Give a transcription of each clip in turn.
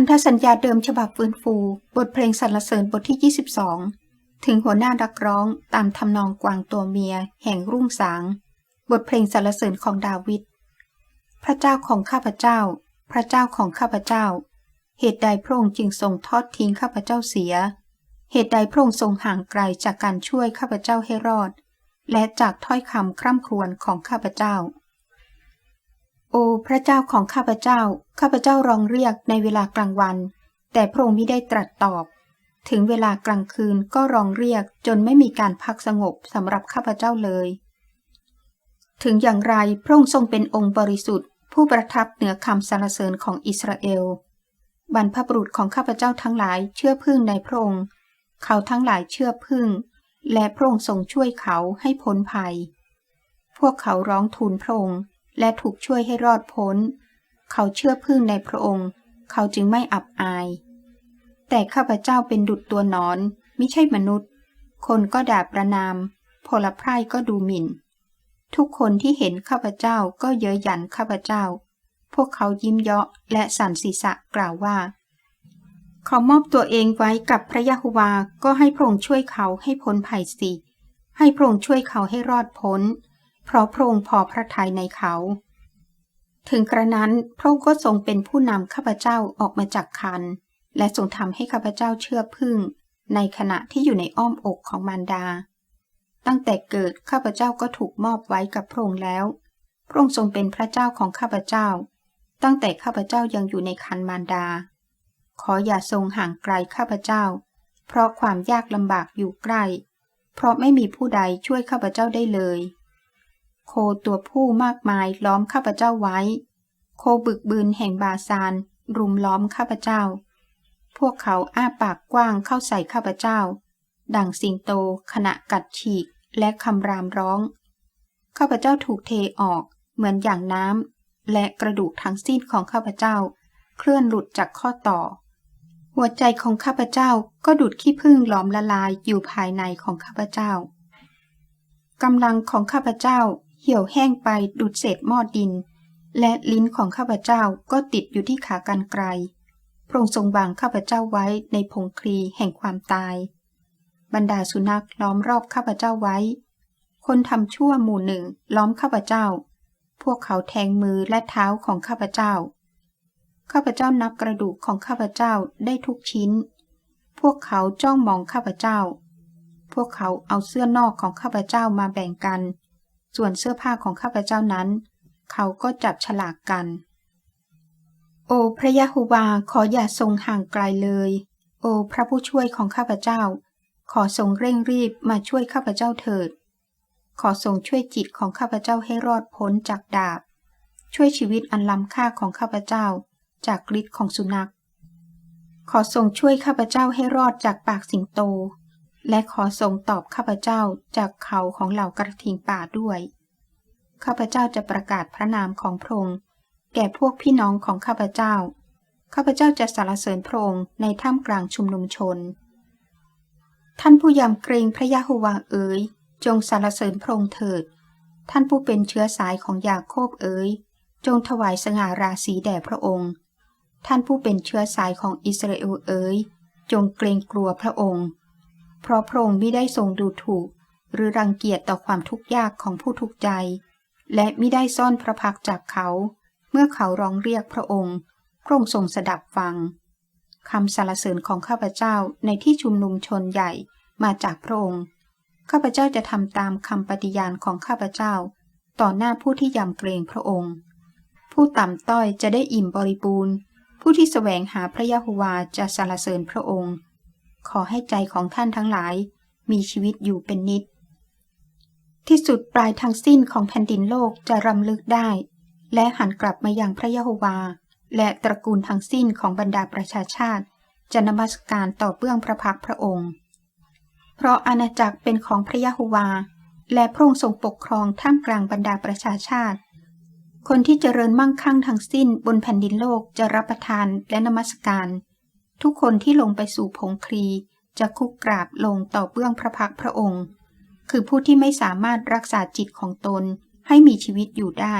พันธสัญญาเดิมฉบับฟื้นฟู บทเพลงสรรเสริญบทที่ 22 ถึงหัวหน้านักร้องตามทำนองกวางตัวเมีย แห่งรุ่งสาง บทเพลงสรรเสริญของดาวิดพระเจ้าของข้าพเจ้า พระเจ้าของข้าพเจ้า เหตุใดพระองค์จึงทรงทอดทิ้งข้าพเจ้าเสีย เหตุใดพระองค์ทรงห่างไกลจากการช่วยข้าพเจ้าให้รอด และจากถ้อยคำคร่ำครวญของข้าพเจ้า โอ้พระเจ้าของข้าพเจ้า ข้าพเจ้าร้องเรียกในเวลากลางวัน แต่พระองค์ไม่ได้ตรัสตอบ ถึงเวลากลางคืนก็ร้องเรียกจนไม่มีการพักสงบสำหรับข้าพเจ้าเลย ถึงอย่างไรพระองค์ทรงเป็นองค์บริสุทธิ์ ผู้ประทับเหนือคำสรรเสริญของอิสราเอล บรรพบุรุษของข้าพเจ้าทั้งหลายเชื่อพึ่งในพระองค์ เขาทั้งหลายเชื่อพึ่ง และพระองค์ทรงช่วยเขาให้พ้นภัย พวกเขาร้องทูลพระองค์ และถูกช่วยให้รอดพ้น เขาเชื่อพึ่งในพระองค์ เขาจึงไม่อับอาย แต่ข้าพเจ้าเป็นดุจตัวนอนไม่ใช่มนุษย์ คนก็ด่าประนาม พลพร่ก็ดูหมิ่น ทุกคนที่เห็นข้าพเจ้าก็เย้ยหยันข้าพเจ้า พวกเขายิ้มเยาะและสั่นศีรษะกล่าวว่า เขามอบตัวเองไว้กับพระยะโฮวาก็ให้พระองค์ช่วยเขาให้พ้นภัยสิให้พระองค์ช่วยเขาให้รอดพ้น เพราะพระองค์พอพระทัยในเขา ถึงกระนั้นพระองค์ก็ทรงเป็นผู้นำข้าพเจ้าออกมาจากคัน และทรงทำให้ข้าพเจ้าเชื่อพึ่ง ในขณะที่อยู่ในอ้อมอกของมารดา ตั้งแต่เกิดข้าพเจ้าก็ถูกมอบไว้กับพระองค์แล้ว พระองค์ทรงเป็นพระเจ้าของข้าพเจ้า ตั้งแต่ข้าพเจ้ายังอยู่ในคันมารดา ขออย่าทรงห่างไกลข้าพเจ้า เพราะความยากลำบากอยู่ใกล้ เพราะไม่มีผู้ใดช่วยข้าพเจ้าได้เลย โคตัวผู้มากมายล้อมข้าพเจ้าไว้ โคบึกบืนแห่งบาซาน รุมล้อมข้าพเจ้า พวกเขาอ้าปากกว้างเข้าใส่ข้าพเจ้า ดังสิงโตขณะกัดฉีกและคำรามร้อง ข้าพเจ้าถูกเทออกเหมือนอย่างน้ำและกระดูกทั้งสิ้นของข้าพเจ้า เคลื่อนหลุดจากข้อต่อ หัวใจของข้าพเจ้าก็ดูดขี้ผึ้งหลอมละลายอยู่ภายในของข้าพเจ้ากำลังของข้าพเจ้า เหี่ยวแห้งไปดูดเศษหม้อดิน และลิ้นของข้าพเจ้าก็ติดอยู่ที่ขากันไกลพระองค์ทรงวางข้าพเจ้าไว้ในพงคลีแห่งความตาย บรรดาสุนัขล้อมรอบข้าพเจ้าไว้ คนทำชั่วหมู่หนึ่งล้อมข้าพเจ้า พวกเขาแทงมือและเท้าของข้าพเจ้า ข้าพเจ้านับกระดูกของข้าพเจ้าได้ทุกชิ้น พวกเขาจ้องมองข้าพเจ้า พวกเขาเอาเสื้อนอกของข้าพเจ้ามาแบ่งกัน ส่วนเสื้อผ้าของข้าพเจ้านั้น เขาก็จับฉลากกัน โอ้พระยะโฮวาขออย่าทรงห่างไกลเลย โอ้พระผู้ช่วยของข้าพเจ้า ขอทรงเร่งรีบมาช่วยข้าพเจ้าเถิด ขอทรงช่วยจิตของข้าพเจ้าให้รอดพ้นจากดาบ ช่วยชีวิตอันล้ำค่าของข้าพเจ้า จากฤทธิ์ของสุนัข ขอทรงช่วยข้าพเจ้าให้รอดจากปากสิงโต และขอทรงตอบข้าพเจ้าจากเขาของเหล่ากระทิงป่าด้วย ข้าพเจ้าจะประกาศพระนามของพระองค์แก่พวกพี่น้องของข้าพเจ้า ข้าพเจ้าจะสรรเสริญพระองค์ในท่ามกลางชุมนุมชน ท่านผู้ยำเกรงพระยะโฮวาเอ๋ย จงสรรเสริญพระองค์เถิด ท่านผู้เป็นเชื้อสายของยาโคบเอ๋ย จงถวายสง่าราศีแด่พระองค์ ท่านผู้เป็นเชื้อสายของอิสราเอลเอ๋ย จงเกรงกลัวพระองค์ เพราะพระองค์ไม่ได้ทรงดูถูก หรือรังเกียจต่อความทุกข์ยากของผู้ทุกข์ใจ และไม่ได้ซ่อนพระพักจากเขา เมื่อเขาร้องเรียกพระองค์ พระองค์ทรงสดับฟังคำสรรเสริญของข้าพเจ้าในที่ชุมนุมชนใหญ่มาจากพระองค์ ข้าพเจ้าจะทำตามคำปฏิญาณของข้าพเจ้า ต่อหน้าผู้ที่ยำเกรงพระองค์ ผู้ต่ำต้อยจะได้อิ่มบริบูรณ์ ผู้ที่แสวงหาพระยะโฮวาจะสรรเสริญพระองค์ ขอให้ใจของท่านทั้งหลาย มีชีวิตอยู่เป็นนิด ที่สุดปลายทางสิ้นของแผ่นดินโลกจะรำลึกได้ และหันกลับมายังพระยะโฮวา และตระกูลทั้งสิ้นของบรรดาประชาชาติ จะนมัสการต่อเบื้องพระพักพระองค์ เพราะอาณาจักรเป็นของพระยะโฮวา และพระองค์ทรงปกครองท่ามกลางบรรดาประชาชาติคนที่เจริญมั่งคั่งทั้งสิ้นบนแผ่นดินโลกจะรับประทานและนมัสการ ทุกคนที่ลงไปสู่ผงคลีจะคุกกราบลงต่อเบื้องพระพักพระองค์ คือผู้ที่ไม่สามารถรักษาจิตของตนให้มีชีวิตอยู่ได้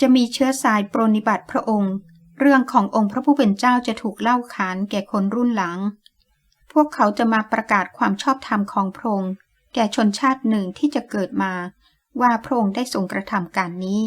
จะมีเชื้อสายปรนนิบัติพระองค์ เรื่องขององค์พระผู้เป็นเจ้าจะถูกเล่าขานแก่คนรุ่นหลัง พวกเขาจะมาประกาศความชอบธรรมของพระองค์ แก่ชนชาติหนึ่งที่จะเกิดมาว่าพระองค์ได้ทรงกระทำการนี้